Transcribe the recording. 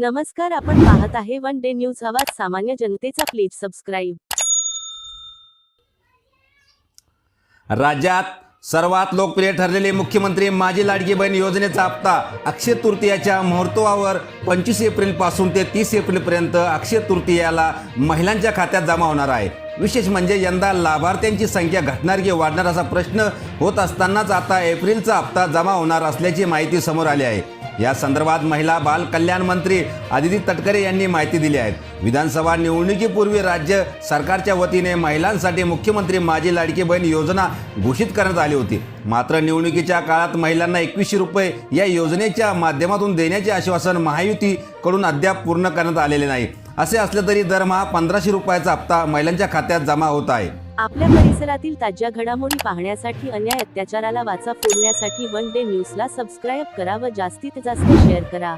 नमस्कार आपण पाहत आहे वन डे न्यूज आवाज सामान्य जनतेचा प्लीज सबस्क्राईब. राज्यात सर्वात लोकप्रिय ठरलेले मुख्यमंत्री माझी लाडकी बहीण योजनेचा हप्ता अक्षय तृतीयाच्या मुहूर्तवावर पंचवीस एप्रिलपासून ते तीस एप्रिलपर्यंत अक्षय तृतीयाला महिलांच्या खात्यात जमा होणार आहे. विशेष म्हणजे यंदा लाभार्थ्यांची संख्या घटणार की वाढणार असा प्रश्न होत असतानाच आता एप्रिलचा हप्ता जमा होणार असल्याची माहिती समोर आली आहे. या संदर्भात महिला बाल कल्याण मंत्री आदिती तटकरे यांनी माहिती दिली आहे. विधानसभा निवडणुकीपूर्वी राज्य सरकारच्या वतीने महिलांसाठी मुख्यमंत्री माझी लाडकी बहीण योजना घोषित करण्यात आली होती. मात्र निवडणुकीच्या काळात महिलांना एकवीसशे रुपये या योजनेच्या माध्यमातून देण्याचे आश्वासन महायुतीकडून अद्याप पूर्ण करण्यात आलेले नाही. असे असले तरी दरमहा पंधराशे रुपयाचा हप्ता महिलांच्या खात्यात जमा होत आहे. आपल्या परिसरातील ताज्या घडामोडी पाहण्यासाठी अन्याय अत्याचाराला वाचा फोडण्यासाठी वन डे न्यूजला सबस्क्राईब करा व जास्तीत जास्त शेअर करा.